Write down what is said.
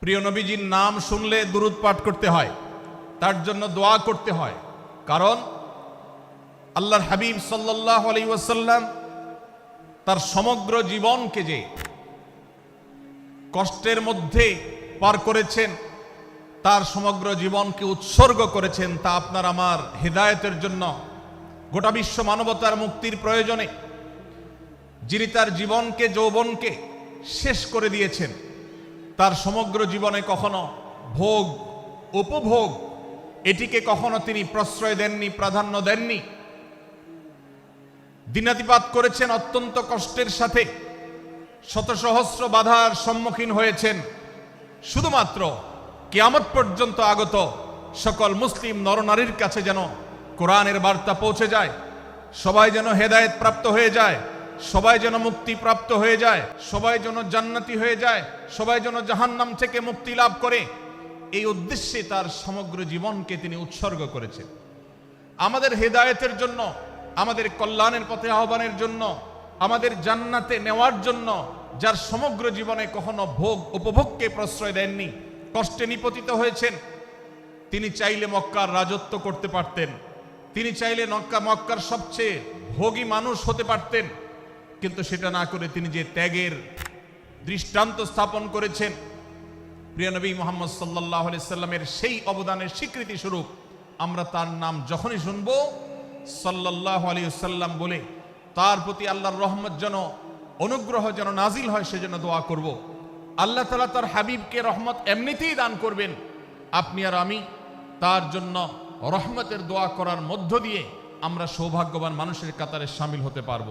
প্রিয় নবীজির নাম শুনলে দুরুদ পাঠ করতে হয়। তার জন্য দোয়া করতে হয়। কারণ আল্লাহর হাবিব সাল্লাহ আলী ওয়াসাল্লাম তার সমগ্র জীবনকে যে কষ্টের মধ্যে পার করেছেন, তার সমগ্র জীবনকে উৎসর্গ করেছেন, তা আপনার আমার হৃদায়তের জন্য, গোটা বিশ্ব মানবতার মুক্তির প্রয়োজনে যিনি তার জীবনকে, যৌবনকে শেষ করে দিয়েছেন। তার সমগ্র জীবনে কখনো ভোগ, উপভোগ, এটিকে কখনো তিনি প্রশ্রয় দেননি, প্রাধান্য দেননি। দিনাতিপাত করেছেন, অত্যন্ত কষ্টের সাথে শত সহস্র বাধার সম্মুখীন হয়েছেন। শুধুমাত্র কেয়ামত পর্যন্ত আগত সকল মুসলিম নরনারীর কাছে যেন কোরআনের বার্তা পৌঁছে যায়, সবাই যেন হেদায়েত প্রাপ্ত হয়ে যায়। সবাই যেন মুক্তি প্রাপ্ত হয়ে যায়, সবাই যেন জান্নাতি হয়ে যায়, সবাই যেন জাহান্নাম থেকে মুক্তি লাভ করে, এই উদ্দেশ্যে তার সমগ্র জীবনকে তিনি উৎসর্গ করেছেন। আমাদের হেদায়তের জন্য, আমাদের কল্যাণের পথে আহ্বানের জন্য, আমাদের জান্নাতে নেওয়ার জন্য, যার সমগ্র জীবনে কখনো ভোগ উপভোগকে প্রশ্রয় দেননি, কষ্টে নিপতিত হয়েছেন, তিনি চাইলে মক্কার রাজত্ব করতে পারতেন, তিনি চাইলে মক্কা মক্কার সবচেয়ে ভোগী মানুষ হতে পারতেন কিন্তু সেটা না করে তিনি যে ত্যাগের দৃষ্টান্ত স্থাপন করেছেন। প্রিয় নবী মোহাম্মদ সাল্লাহ সাল্লামের সেই অবদানের স্বীকৃতি স্বরূপ আমরা তার নাম যখনই শুনব সাল্লাহ আলী সাল্লাম বলে, তার প্রতি আল্লাহর রহমত যেন, অনুগ্রহ যেন নাজিল হয়, সেজন্য দোয়া করব। আল্লাহ তালা তার হাবিবকে রহমত এমনিতেই দান করবেন। আপনি আর আমি তার জন্য রহমতের দোয়া করার মধ্য দিয়ে আমরা সৌভাগ্যবান মানুষের কাতারে সামিল হতে পারব।